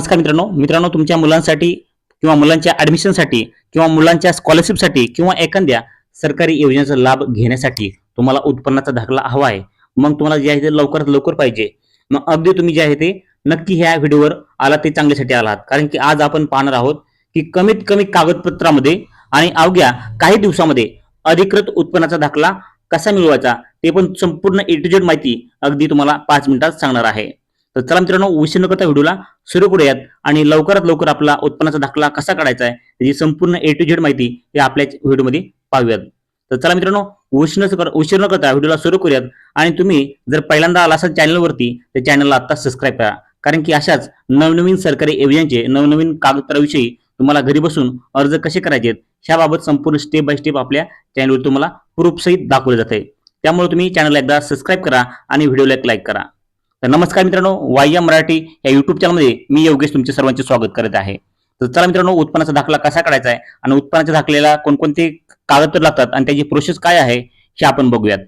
नमस्कार मित्रांनो. मित्रांनो तुमच्या मुलांसाठी किंवा मुलांच्या ऍडमिशनसाठी किंवा मुलांच्या स्कॉलरशिपसाठी किंवा एखाद्या सरकारी योजनेचा लाभ घेण्यासाठी तुम्हाला उत्पन्नाचा दाखला हवा आहे. मग तुम्हाला जे आहे ते लवकरात लवकर पाहिजे. मग अगदी तुम्ही जे आहे ते नक्की ह्या व्हिडिओवर आला ते चांगल्यासाठी आलात. कारण की आज आपण पाहणार आहोत की कमीत कमी कागदपत्रामध्ये आणि अवघ्या काही दिवसामध्ये अधिकृत उत्पन्नाचा दाखला कसा मिळवायचा ते पण संपूर्ण ए टू जेड माहिती अगदी तुम्हाला पाच मिनिटात सांगणार आहे. तर चला मित्रांनो उशीर न करता व्हिडिओला सुरू करूयात आणि लवकरात लवकर आपला उत्पन्नाचा दाखला कसा काढायचा आहे त्याची संपूर्ण ए टू झेड माहिती हे आपल्या व्हिडिओमध्ये पाहूयात. तर चला मित्रांनो उशीर न कर- उशीर न करता व्हिडिओला सुरू करूयात आणि तुम्ही जर पहिल्यांदा आला असाल चॅनलवरती तर चॅनलला आता सबस्क्राईब करा. कारण की अशाच नवनवीन सरकारी योजनांचे नवनवीन कागदपत्राविषयी तुम्हाला घरी बसून अर्ज कसे करायचे ह्याबाबत संपूर्ण स्टेप बाय स्टेप आपल्या चॅनलवर तुम्हाला प्रूफसहित दाखवले जाते. त्यामुळे तुम्ही चॅनलला एकदा सबस्क्राईब करा आणि व्हिडिओला एक लाईक करा. तर नमस्कार मित्रांनो वाय मराठी या युट्यूब चॅनलमध्ये मी योगेश तुमचे सर्वांचे स्वागत करत आहे. तर चला मित्रांनो उत्पन्नाचा दाखला कसा काढायचा आहे आणि उत्पन्नाच्या दाखल्याला कोणकोणते कागदपत्र लागतात आणि त्याची प्रोसेस काय आहे हे आपण बघूयात.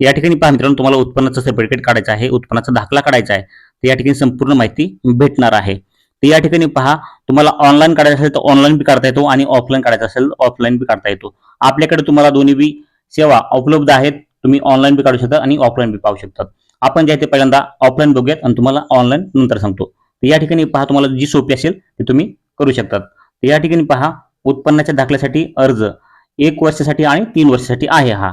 या ठिकाणी पहा मित्रांनो तुम्हाला उत्पन्नाचं सर्टिफिकेट काढायचं आहे उत्पन्नाचा दाखला काढायचा आहे. तर या ठिकाणी संपूर्ण माहिती भेटणार आहे. तर या ठिकाणी पहा तुम्हाला ऑनलाईन काढायचं असेल तर ऑनलाईन बी काढता येतो आणि ऑफलाईन काढायचं असेल तर ऑफलाईन बी काढता येतो. आपल्याकडे तुम्हाला दोन्ही बी सेवा उपलब्ध आहेत. तुम्ही ऑनलाईन बी काढू शकता आणि ऑफलाईन बी पाहू शकतात आपण जे आहे ते पहिल्यांदा ऑफलाईन बघूयात आणि तुम्हाला ऑनलाईन नंतर सांगतो. तर या ठिकाणी पहा तुम्हाला जी सोपी असेल ती तुम्ही करू शकतात. तर या ठिकाणी पहा उत्पन्नाच्या दाखल्यासाठी अर्ज. एक वर्षासाठी आणि तीन वर्षासाठी आहे हा.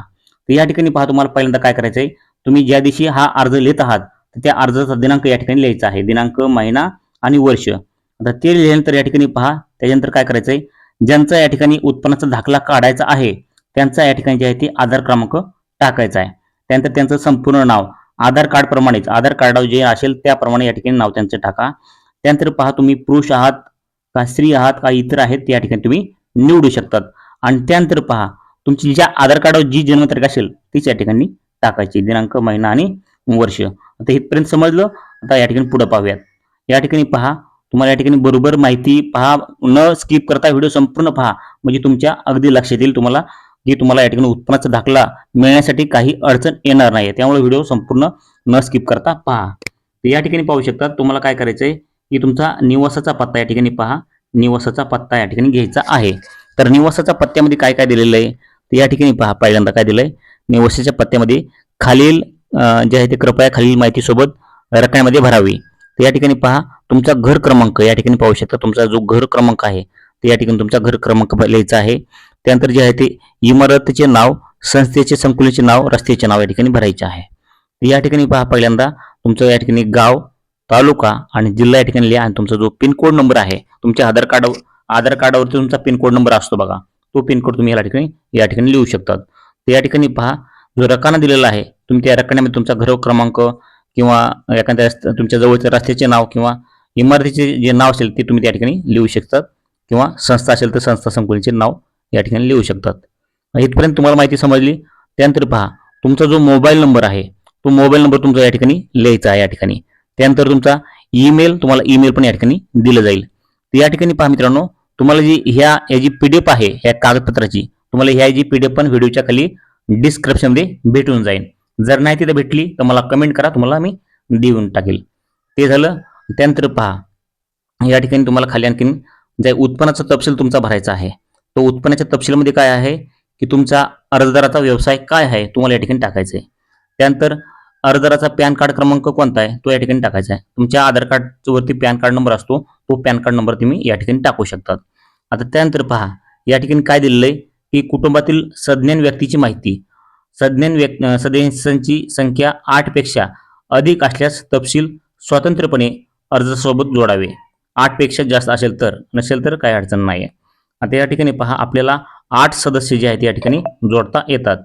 तर या ठिकाणी पहा तुम्हाला पहिल्यांदा काय करायचं आहे तुम्ही ज्या दिवशी हा अर्ज लिहित आहात तर त्या अर्जाचा दिनांक या ठिकाणी लिहायचा आहे. दिनांक महिना आणि वर्ष. आता ते लिहिल्यानंतर या ठिकाणी पहा त्याच्यानंतर काय करायचं आहे ज्यांचा या ठिकाणी उत्पन्नाचा दाखला काढायचा आहे त्यांचा या ठिकाणी जे आहे ते आधार क्रमांक टाकायचा आहे. त्यानंतर त्यांचं संपूर्ण नाव. आधार कार्ड प्रमाणेच. आधार कार्डावर जे असेल त्याप्रमाणे या ठिकाणी नाव त्यांचं टाका. त्यानंतर पहा तुम्ही पुरुष आहात का स्त्री आहात का इतर आहेत या ठिकाणी तुम्ही निवडू शकतात. आणि त्यानंतर पहा तुमची ज्या आधार कार्डावर जी जन्मतारीख असेल तीच या ठिकाणी टाकायची. दिनांक महिना आणि वर्ष. आता इथपर्यंत समजलं? आता या ठिकाणी पुढे पाहूयात. या ठिकाणी पहा तुम्हाला या ठिकाणी बरोबर माहिती पहा. न स्किप करता व्हिडिओ संपूर्ण पहा. म्हणजे तुमच्या अगदी लक्षात येईल तुम्हाला. की तुम्हाला या ठिकाणी उत्पन्नाचा दाखला मिळण्यासाठी काही अडचण येणार नाही त्यामुळे व्हिडिओ संपूर्ण न स्किप करता पहा. या ठिकाणी पाहू शकता तुम्हाला काय करायचं आहे की तुमचा निवासाचा पत्ता या ठिकाणी पहा. निवासाचा पत्ता या ठिकाणी घ्यायचा आहे. तर निवासाच्या पत्त्यामध्ये काय काय दिलेलं आहे तर या ठिकाणी पहा. पहिल्यांदा काय दिलंय निवासाच्या पत्त्यामध्ये खालील जे आहे ते कृपया खालील माहितीसोबत रकण्यामध्ये भरावी. तर या ठिकाणी पहा तुमचा घर क्रमांक या ठिकाणी पाहू शकता. तुमचा जो घर क्रमांक आहे तर या ठिकाणी तुमचा घर क्रमांक लिहायचा आहे. त्यानंतर जे आहे ते इमारतीचे नाव संस्थेचे संकुलाचे नाव रस्त्याचे नाव या ठिकाणी भरायचे आहे. या ठिकाणी पहा पहिल्यांदा तुमचं या ठिकाणी गाव तालुका आणि जिल्हा या ठिकाणी लिहा आणि तुमचा जो पिनकोड नंबर आहे तुमच्या आधार कार्ड आधार कार्डावरती तुमचा पिनकोड नंबर असतो बघा. तो पिनकोड तुम्ही या ठिकाणी या ठिकाणी लिहू शकतात. तर या ठिकाणी पहा जो रकाना दिलेला आहे तुम्ही त्या रकान्यामध्ये तुमचा घर क्रमांक किंवा एखाद्या तुमच्या जवळच्या रस्त्याचे नाव किंवा इमारतीचे जे नाव असेल ते तुम्ही त्या ठिकाणी लिहू शकतात. किंवा संस्था असेल तर संस्था संकुलाचे नाव या ठिकाणी लिहू शकतात. इथपर्यंत तुम्हाला माहिती समजली. त्यानंतर पहा तुमचा जो मोबाईल नंबर आहे तो मोबाईल नंबर तुमचा या ठिकाणी लिहायचा आहे या ठिकाणी. त्यानंतर तुमचा ईमेल तुम्हाला ईमेल पण या ठिकाणी दिलं जाईल. या ठिकाणी पहा मित्रांनो तुम्हाला जी ह्या याची पीडीएफ आहे ह्या कागदपत्राची तुम्हाला ह्या जी पीडीएफ पण व्हिडिओच्या खाली डिस्क्रिप्शनमध्ये भेटून जाईल. जर नाही तिथे भेटली तर मला कमेंट करा तुम्हाला मी देऊन टाकेल. ते झालं. त्यानंतर पहा या ठिकाणी तुम्हाला खाली आणखीन जे उत्पन्नाचा तपशील तुमचा भरायचा आहे तो उत्पन्नाच्या तपशीलमध्ये काय आहे? की तुमचा अर्जदाराचा व्यवसाय काय आहे? तुम्हाला या ठिकाणी टाकायचं आहे त्यानंतर अर्जदाराचा पॅन कार्ड क्रमांक कोणता आहे? तो या ठिकाणी टाकायचा आहे. तुमच्या आधार कार्डवरती पॅन कार्ड नंबर असतो. तो पॅन कार्ड नंबर तुम्ही या ठिकाणी टाकू शकतात. आता त्यानंतर पहा या ठिकाणी काय दिलेलं आहे? की कुटुंबातील सज्ञान व्यक्तीची माहिती. सज्ञान व्यक् सदस्यांची संख्या आठपेक्षा अधिक असल्यास तपशील स्वतंत्रपणे अर्जासोबत जोडावे. आठपेक्षा जास्त असेल तर नसेल तर काही अडचण नाही आहे आता या ठिकाणी पहा आपल्याला आठ सदस्य जे आहेत या ठिकाणी जोडता येतात.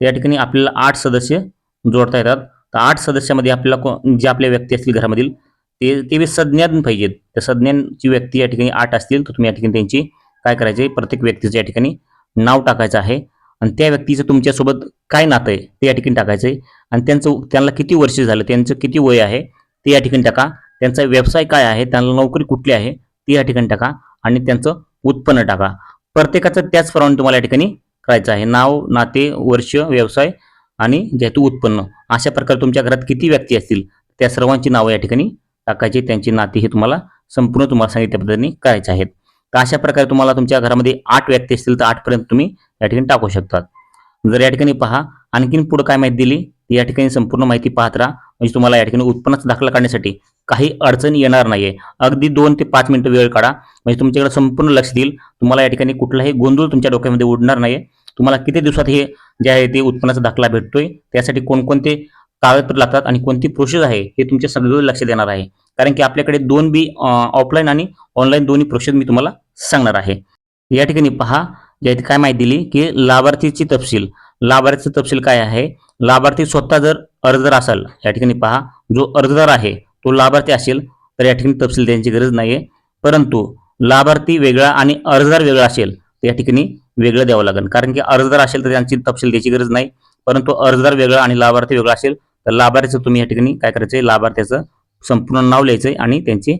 या ठिकाणी आपल्याला आठ सदस्य जोडता येतात. तर आठ सदस्यामध्ये आपल्याला को जे आपल्या व्यक्ती असतील घरामधील ते ते बी सज्ञान पाहिजेत. त्या सज्ञांची व्यक्ती या ठिकाणी आठ असतील तर तुम्ही या ठिकाणी त्यांची काय करायचे प्रत्येक व्यक्तीचं या ठिकाणी नाव टाकायचं आहे. आणि त्या व्यक्तीचं तुमच्यासोबत काय नातं आहे ते या ठिकाणी टाकायचं आहे आणि त्यांचं त्यांना किती वर्ष झालं त्यांचं किती वय आहे ते या ठिकाणी टाका. त्यांचा व्यवसाय काय आहे त्यांना नोकरी कुठली आहे ती या ठिकाणी टाका. आणि त्यांचं उत्पन्न टाका. प्रत्येकाचं त्याचप्रमाणे तुम्हाला या ठिकाणी करायचं आहे. नाव नाते वर्ष व्यवसाय आणि जेतू उत्पन्न. अशा प्रकारे तुमच्या घरात किती व्यक्ती असतील त्या सर्वांची नावं या ठिकाणी टाकायची. त्यांची नाती हे तुम्हाला संपूर्ण तुम्हाला सांगितल्या पद्धतीने करायचे आहेत. तर अशा प्रकारे तुम्हाला तुमच्या घरामध्ये आठ व्यक्ती असतील तर आठपर्यंत तुम्ही या ठिकाणी टाकू शकतात. जर या ठिकाणी पहा आणखीन पुढं काय माहिती दिली या ठिकाणी संपूर्ण माहिती पाहत राहा. म्हणजे तुम्हाला या ठिकाणी उत्पन्नाचा दाखला काढण्यासाठी काही अडचण येणार नाहीये. अगदी दोन ते पाच मिनिटं वेळ काढा. म्हणजे तुमच्याकडे संपूर्ण लक्ष देईल. तुम्हाला या ठिकाणी कुठलाही गोंधळ तुमच्या डोक्यामध्ये उडणार नाही तुम्हाला किती दिवसात हे जे आहे ते उत्पन्नाचा दाखला भेटतोय त्यासाठी कोणकोणते कागदपत्र लागतात आणि कोणती प्रोसेस आहे हे तुमच्या सगळं लक्ष देणार आहे. कारण की आपल्याकडे दोन बी ऑफलाईन आणि ऑनलाईन दोन्ही प्रोसेस मी तुम्हाला सांगणार आहे. या ठिकाणी पहा ज्या काय माहिती दिली की लाभार्थीची तपशील. लाभार्थीचा तपशील काय आहे? लाभार्थी स्वतः जर अर्जदार असाल या ठिकाणी पहा जो अर्जदार आहे तो लाभार्थी असेल तर या ठिकाणी तपशील द्यायची गरज नाही आहे परंतु लाभार्थी वेगळा आणि अर्जदार वेगळा असेल तर या ठिकाणी वेगळं द्यावं लागेल. कारण की अर्जदार असेल तर त्यांची तपशील द्यायची गरज नाही. परंतु अर्जदार वेगळा आणि लाभार्थी वेगळा असेल तर लाभार्थीचं तुम्ही या ठिकाणी काय करायचंय? लाभार्थ्याचं संपूर्ण नाव लिहायचं आहे आणि त्यांचे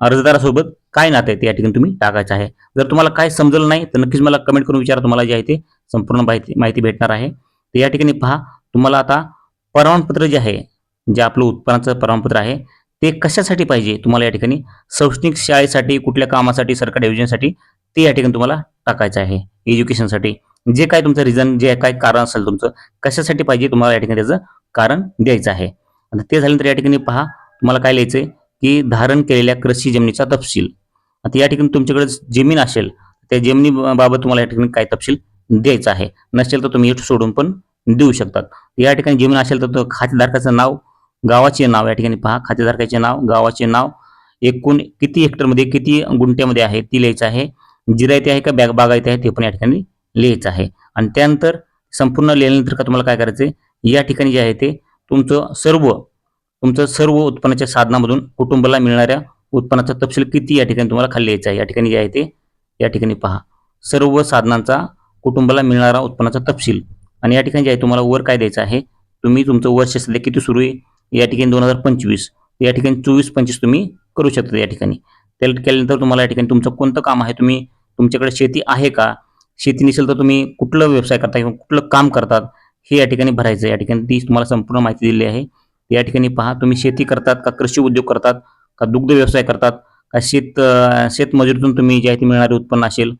अर्जदारासोबत काय नातं आहे ते या ठिकाणी तुम्ही टाकायचं आहे. जर तुम्हाला काय समजलं नाही तर नक्कीच मला कमेंट करून विचारा. तुम्हाला जे आहे ते संपूर्ण माहिती माहिती भेटणार आहे. तर या ठिकाणी पहा तुम्हाला आता प्रमाणपत्र जे आहे जे आपलं उत्पन्नाचं प्रमाणपत्र आहे ते कशासाठी पाहिजे? तुम्हाला या ठिकाणी शैक्षणिक शाळेसाठी कुठल्या कामासाठी सरकारी योजनेसाठी ते या ठिकाणी तुम्हाला टाकायचं आहे. एज्युकेशनसाठी जे काय तुमचं रिझन जे काय कारण असेल तुमचं कशासाठी पाहिजे तुम्हाला या ठिकाणी त्याचं कारण द्यायचं आहे. आता ते झाल्यानंतर या ठिकाणी पहा तुम्हाला काय लिहायचं आहे की धारण केलेल्या कृषी जमिनीचा तपशील. आता या ठिकाणी तुमच्याकडे जमीन असेल त्या जमिनीबाबत तुम्हाला या ठिकाणी काय तपशील द्यायचा आहे? नसेल तर तुम्ही सोडून पण देऊ शकतात. या ठिकाणी जमीन असेल तर तो खातेधारकाचं नाव गावाचे नाव या ठिकाणी पहा. खातेधारकाचे नाव गावाचे नाव. एकूण किती हेक्टरमध्ये किती गुंठ्यामध्ये आहे ती लिहायचं आहे. जिरायती आहे का बॅग बागायती आहे ते पण या ठिकाणी लिहायचं आहे. आणि त्यानंतर संपूर्ण लिहिल्यानंतर का तुम्हाला काय करायचं आहे? या ठिकाणी जे आहे ते तुमचं सर्व तुमचं सर्व उत्पन्नाच्या साधनामधून कुटुंबाला मिळणाऱ्या उत्पन्नाचा तपशील किती या ठिकाणी तुम्हाला खाली लिहायचा आहे? या ठिकाणी जे आहे ते या ठिकाणी पहा. सर्व साधनांचा कुटुंबाला मिळणारा उत्पन्नाचा तपशील. आणि या ठिकाणी जे आहे तुम्हाला वर काय द्यायचं आहे तुम्ही तुमचं वर्ष सध्या किती सुरू आहे या ठिकाणी दोन हजार पंचवीस या ठिकाणी चोवीस पंचवीस तुम्ही करू शकता या ठिकाणी. त्याला केल्यानंतर तुम्हाला या ठिकाणी तुमचं कोणतं काम आहे तुम्ही तुमच्याकडे शेती आहे का शेती नसेल तर तुम्ही कुठलं व्यवसाय करता किंवा कुठलं काम करतात हे या ठिकाणी भरायचं आहे. या ठिकाणी ती तुम्हाला संपूर्ण माहिती दिली आहे. या ठिकाणी पहा तुम्ही शेती करतात का कृषी उद्योग करतात का दुग्ध व्यवसाय करतात का शेत शेतमजुरीतून तुम्ही जे आहे ते मिळणारे उत्पन्न असेल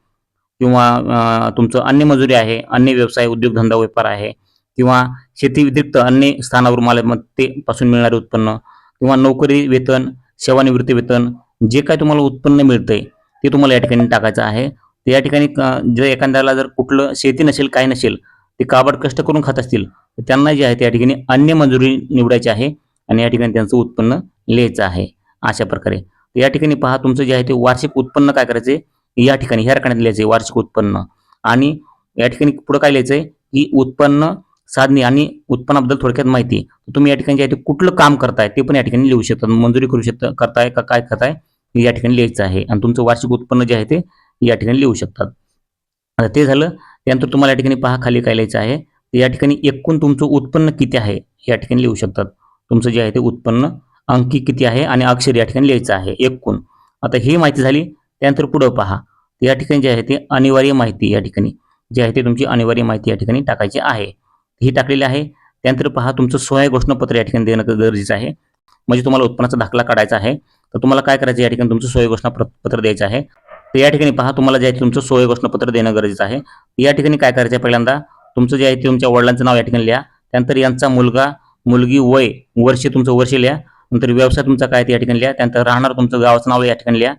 किंवा तुमचं अन्य मजुरी आहे अन्य व्यवसाय उद्योगधंदा व्यापार आहे किंवा शेती व्यतिरिक्त अन्य स्थानावर मालमत्तेपासून मिळणारे उत्पन्न किंवा नोकरी वेतन सेवानिवृत्ती वेतन जे काय तुम्हाला उत्पन्न मिळतंय ते तुम्हाला या ठिकाणी टाकायचं आहे. या ठिकाणी जर एखाद्याला जर कुठलं शेती नसेल काय नसेल ते काबड कष्ट करून खात असतील तर त्यांना जे आहे त्या ठिकाणी अन्य मंजुरी निवडायची आहे आणि या ठिकाणी त्यांचं उत्पन्न लिहायचं आहे. अशा प्रकारे. या ठिकाणी पहा तुमचं जे आहे ते वार्षिक उत्पन्न काय करायचे या ठिकाणी ह्या रकान्यात लिहायचे वार्षिक उत्पन्न आणि या ठिकाणी पुढे काय लिहायचंय की उत्पन्न साधने आणि उत्पन्नाबद्दल थोडक्यात माहिती तुम्ही या ठिकाणी जे आहे ते कुठलं काम करताय ते पण या ठिकाणी लिहू शकता मंजुरी करू शकता करताय का काय करताय हे या ठिकाणी लिहायचं आहे आणि तुमचं वार्षिक उत्पन्न जे आहे ते या ठिकाणी लिहू शकतात आता ते झालं त्यानंतर तुम्हाला या ठिकाणी पहा खाली काय लिहायचं आहे या ठिकाणी एकूण तुमचं उत्पन्न किती आहे या ठिकाणी लिहू शकतात तुमचं जे आहे ते उत्पन्न अंकी किती आहे आणि अक्षर या ठिकाणी लिहायचं आहे एकूण आता ही माहिती झाली त्यानंतर पुढं पहा. या ठिकाणी जे आहे ते अनिवार्य माहिती या ठिकाणी. जे आहे ते तुमची अनिवार्य माहिती या ठिकाणी टाकायची आहे. ही टाकलेली आहे. त्यानंतर पहा तुमचं सोय घोषणापत्र या ठिकाणी देणं गरजेचं आहे. म्हणजे तुम्हाला उत्पन्नाचा दाखला काढायचा आहे. तर तुम्हाला काय करायचं या ठिकाणी तुमचं सोय घोषणापत्र द्यायचं आहे. तर या ठिकाणी पहा तुम्हाला जे आहे तुमचं सोय घोषणापत्र देणं गरजेचं आहे. या ठिकाणी काय करायचं आहे पहिल्यांदा? तुमचं जे आहे ते तुमच्या वडिलांचं नाव या ठिकाणी लिहा. त्यानंतर यांचा मुलगा मुलगी वय वर्ष तुमचं वर्ष लिहा. नंतर व्यवसाय तुमचा काय ते या ठिकाणी लिहा. त्यानंतर राहणार तुमचं गावाचं नाव या ठिकाणी लिहा.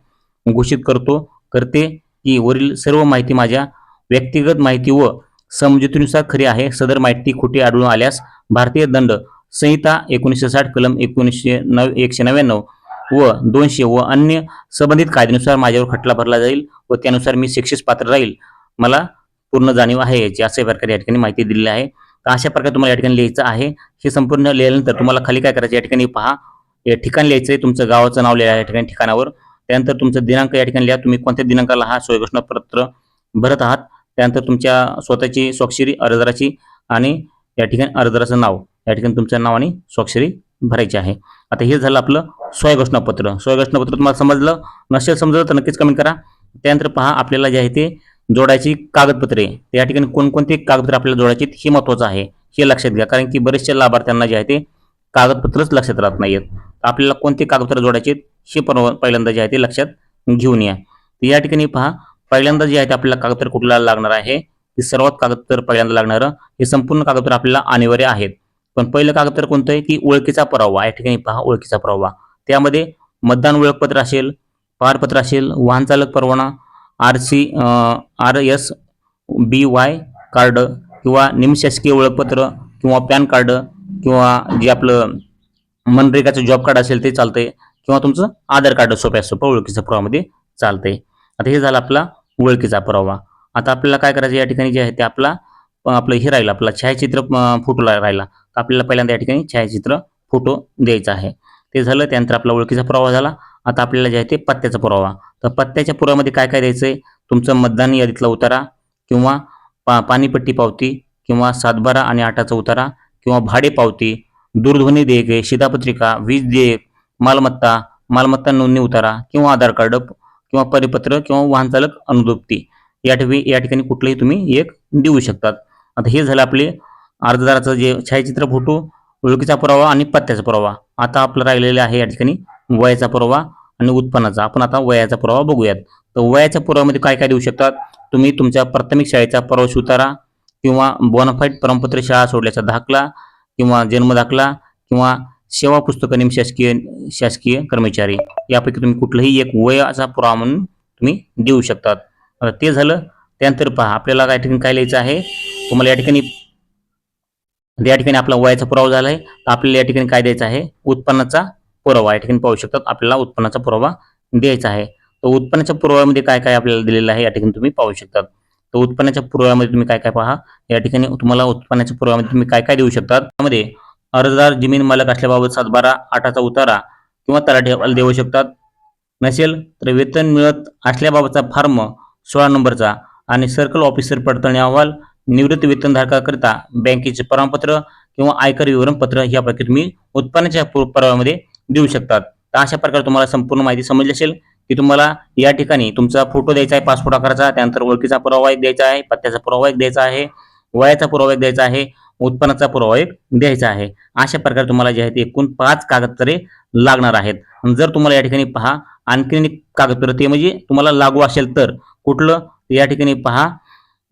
घोषित करतो करते की वरील सर्व माहिती माझ्या व्यक्तिगत माहिती व समजुतीनुसार खरी आहे. सदर माहिती खोटी आढळून आल्यास भारतीय दंड संहिता एकोणीसशे साठ कलम एकोणीसशे नव एकशे नव्याण्णव व दोनशे व अन्य संबंधित कायद्यानुसार माझ्यावर खटला भरला जाईल व त्यानुसार मी शिक्षेस पात्र राहील. मला पूर्ण जाणीव आहे याची अशा प्रकारे या ठिकाणी माहिती दिलेली आहे. तर अशा प्रकारे तुम्हाला या ठिकाणी लिहायचं आहे. हे संपूर्ण लिहिल्यानंतर तुम्हाला खाली काय करायचं या ठिकाणी पहा. या ठिकाण लिहायचं आहे. तुमचं गावाचं नाव लिहा या ठिकाणी ठिकाणावर. त्यानंतर तुमचं दिनांक या ठिकाणी लिहा. तुम्ही कोणत्या दिनांकाला हा सोय घोषणापत्र भरत आहात? त्यानंतर तुमच्या स्वतःची स्वाक्षरी अर्जदाराची आणि या ठिकाणी अर्जदाराचं नाव. या ठिकाणी तुमचं नाव आणि स्वाक्षरी भरायची आहे. आता हे झालं आपलं स्वय घोषणापत्र स्वय घोषणापत्र तुम्हाला समजलं? नसेल समजलं तर नक्कीच कमेंट करा. त्यानंतर पहा आपल्याला जे आहे ते जोडायची कागदपत्रे. या ठिकाणी कोणकोणती कागदपत्रे आपल्याला जोडायची हे महत्त्वाचं आहे. हे लक्षात घ्या. कारण की बरेचशे लाभार्थ्यांना जे आहे ते कागदपत्रच लक्षात राहत नाहीत आपल्याला कोणते कागदपत्र जोडायचे हे पण पहिल्यांदा जे आहे ते लक्षात घेऊन या. तर या ठिकाणी पहा पहिल्यांदा जे आहे ते आपल्याला कागदपत्र कुठला लागणार आहे ते सर्वात कागदपत्र पहिल्यांदा लागणारं हे संपूर्ण कागदपत्र आपल्याला अनिवार्य आहेत. पण पहिलं कागदपत्र कोणतं आहे की ओळखीचा पुरावा या ठिकाणी पहा ओळखीचा पुरावा. त्यामध्ये मतदान ओळखपत्र असेल पारपत्र असेल वाहन चालक परवाना R C R S B Y card किंवा निमशासकीय ओळखपत्र किंवा पॅन कार्ड किंवा जे आपलं मनरेगाचं जॉब कार्ड असेल ते चालतंय. किंवा तुमचं आधार कार्ड सोप्या सोपं ओळखीचा पुरावामध्ये चालतंय. आता हे झालं आपला ओळखीचा पुरावा. आता आपल्याला काय करायचं या ठिकाणी जे आहे ते आपला आपलं हे राहिलं आपला छायाचित्र फोटोला फोटो राहिला. तर आपल्याला पहिल्यांदा या ठिकाणी छायाचित्र फोटो द्यायचा आहे. ते झालं त्यानंतर आपला ओळखीचा पुरावा झाला. आता आपल्याला जे आहे ते पत्त्याचा पुरावा. तर पत्त्याच्या पुराव्यामध्ये काय काय द्यायचं आहे तुमचं मतदान यादीतला उतारा किंवा पा पाणीपट्टी पावती किंवा सातबारा आणि आठाचा उतारा किंवा भाडे पावती दूरध्वनी देयके शिधापत्रिका वीज देयक मालमत्ता मालमत्ता नोंदणी उतारा किंवा आधार कार्ड किंवा परिपत्र किंवा वाहनचालक चालक या ठिकाणी या ठिकाणी कुठलंही तुम्ही एक देऊ शकतात. आता हे झालं आपले अर्जदाराचं जे छायाचित्र फोटो ओळखीचा पुरावा आणि पत्त्याचा पुरावा. आता आपलं राहिलेलं आहे या ठिकाणी वयाचा पुरावा आणि उत्पन्नाचा. आपण आता वयाचा पुरावा बघूयात. तर वयाच्या पुराव्यामध्ये काय काय देऊ शकतात? तुम्ही तुमच्या प्राथमिक शाळेचा प्रवेश उतारा किंवा बोनफाईट प्रमाणपत्र शाळा सोडल्याचा दाखला किंवा जन्म दाखला किंवा सेवा पुस्तक निम शासकीय शासकीय कर्मचारी. यापैकी तुम्ही कुठलंही एक वयाचा पुरावा म्हणून तुम्ही देऊ शकतात. आता ते झालं त्यानंतर पहा आपल्याला काय ठिकाणी काय लिहायचं आहे? तुम्हाला या ठिकाणी या ठिकाणी आपला वयाचा पुरावा झाला आहे. तर आपल्याला या ठिकाणी काय द्यायचं आहे? उत्पन्नाचा पुरावा. या ठिकाणी पाहू शकतात आपल्याला उत्पन्नाचा पुरावा द्यायचा आहे. तर उत्पन्नाच्या पुराव्यामध्ये काय काय आपल्याला दिलेलं आहे? या ठिकाणी तुम्ही पाहू शकतात. तर उत्पन्नाच्या पुराव्यामध्ये तुम्ही काय काय पहा? या ठिकाणी तुम्हाला उत्पन्नाच्या पुराव्यामध्ये तुम्ही काय काय देऊ शकतात? त्यामध्ये अर्जदार जमीन मालक असल्याबाबत सातबारा आठाचा उतारा किंवा तलाठी अहवाल देऊ शकतात. नसेल तर वेतन मिळत असल्याबाबतचा फॉर्म सोळा नंबरचा आणि सर्कल ऑफिसर पडताळणी अहवाल निवृत्त वेतनधारकाकरिता बँकेचे प्रमाणपत्र किंवा आयकर विवरणपत्र यापैकी तुम्ही उत्पन्नाच्या पु- पुराव्यामध्ये देऊ शकतात. तर अशा प्रकारे तुम्हाला संपूर्ण माहिती समजली असेल. की तुम्हाला या ठिकाणी तुमचा फोटो द्यायचा आहे पासपोर्ट आकाराचा त्यानंतर ओळखीचा पुरावा एक द्यायचा आहे पत्त्याचा पुरावा एक द्यायचा आहे वयाचा पुरावा एक द्यायचा आहे उत्पन्नाचा पुरावा एक द्यायचा आहे. अशा प्रकारे तुम्हाला जे आहे ते एकूण पाच कागदपत्रे लागणार आहेत. जर तुम्हाला या ठिकाणी पहा आणखीन एक कागदपत्र ते म्हणजे तुम्हाला लागू असेल तर कुठलं या ठिकाणी पहा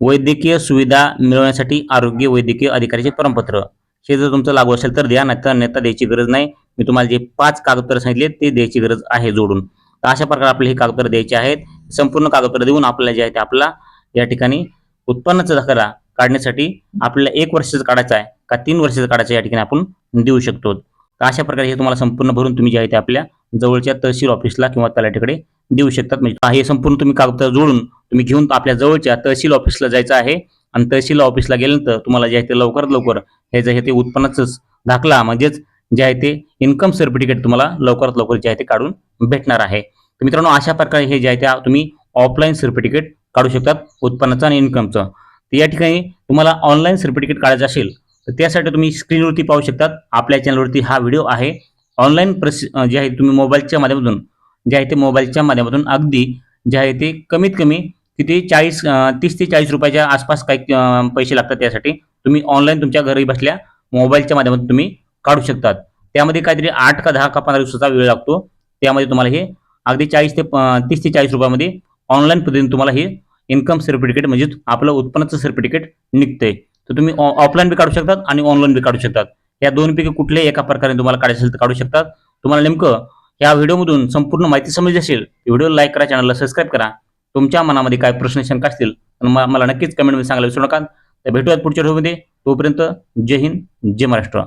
वैद्यकीय सुविधा मिळवण्यासाठी आरोग्य वैद्यकीय अधिकाऱ्याचे प्रमाणपत्र. हे जर तुमचं लागू असेल तर द्या नाहीतर नेता द्यायची गरज नाही. मी तुम्हाला जे पाच कागदपत्र सांगितले ते द्यायची गरज आहे जोडून. तर अशा प्रकारे आपले हे कागदपत्र द्यायचे आहेत. संपूर्ण कागदपत्र देऊन आपल्याला जे आहे ते आपला या ठिकाणी उत्पन्नाचा दाखला काढण्यासाठी आपल्याला एक वर्षाचा काढायचं आहे का तीन वर्षाचं काढायचं या ठिकाणी आपण देऊ शकतो. तर अशा प्रकारे हे तुम्हाला संपूर्ण भरून तुम्ही जे आहे ते आपल्या जवळच्या तहसील ऑफिसला किंवा तलाठीकडे देऊ शकतात. म्हणजे हे संपूर्ण तुम्ही कागदपत्र जोडून तुम्ही घेऊन आपल्या जवळच्या तहसील ऑफिसला जायचं आहे. आणि तहसील ऑफिसला गेल्यानंतर तुम्हाला जे आहे ते लवकरात लवकर हे जे आहे ते उत्पन्नाचंच दाखला म्हणजेच जे आहे ते इन्कम सर्टिफिकेट तुम्हाला लवकरात लवकर जे आहे ते काढून भेटणार आहे. तर मित्रांनो अशा प्रकारे हे जे आहे त्या तुम्ही ऑफलाईन सर्टिफिकेट काढू शकतात उत्पन्नाचं आणि इन्कमचं तर या ठिकाणी तुम्हाला ऑनलाईन सर्टिफिकेट काढायचं असेल तर त्यासाठी तुम्ही स्क्रीनवरती पाहू शकतात. आपल्या चॅनलवरती हा व्हिडिओ आहे. ऑनलाईन प्रस जे आहे तुम्ही मोबाईलच्या माध्यमातून जे आहे ते मोबाईलच्या माध्यमातून अगदी जे आहे ते कमीत कमी किती चाळीस तीस ते चाळीस रुपयाच्या आसपास काही पैसे लागतात त्यासाठी तुम्ही ऑनलाईन तुमच्या घरी बसल्या मोबाईलच्या माध्यमातून तुम्ही काढू शकतात. त्यामध्ये काहीतरी आठ का दहा का पंधरा दिवसाचा वेळ लागतो. त्यामध्ये तुम्हाला हे अगदी चाळीस ते तीस ते चाळीस रुपयामध्ये ऑनलाईन पद्धतीने तुम्हाला हे इन्कम सर्टिफिकेट म्हणजे आपलं उत्पन्नाचं सर्टिफिकेट निघतंय. तर तुम्ही ऑफलाईन बी काढू शकतात आणि ऑनलाईन बी काढू शकतात. या दोनपैकी कुठल्याही एका प्रकारे तुम्हाला काढायचं असेल तर काढू शकतात. तुम्हाला नेमकं या व्हिडिओमधून संपूर्ण माहिती समजली असेल व्हिडिओ लाईक करा चॅनलला सबस्क्राईब करा. तुमच्या मनामध्ये काय प्रश्न शंका असतील मला नक्कीच कमेंटमध्ये सांगायला विसरू नका. तर भेटूयात पुढच्या व्हिडिओमध्ये. तोपर्यंत जय हिंद जय महाराष्ट्र.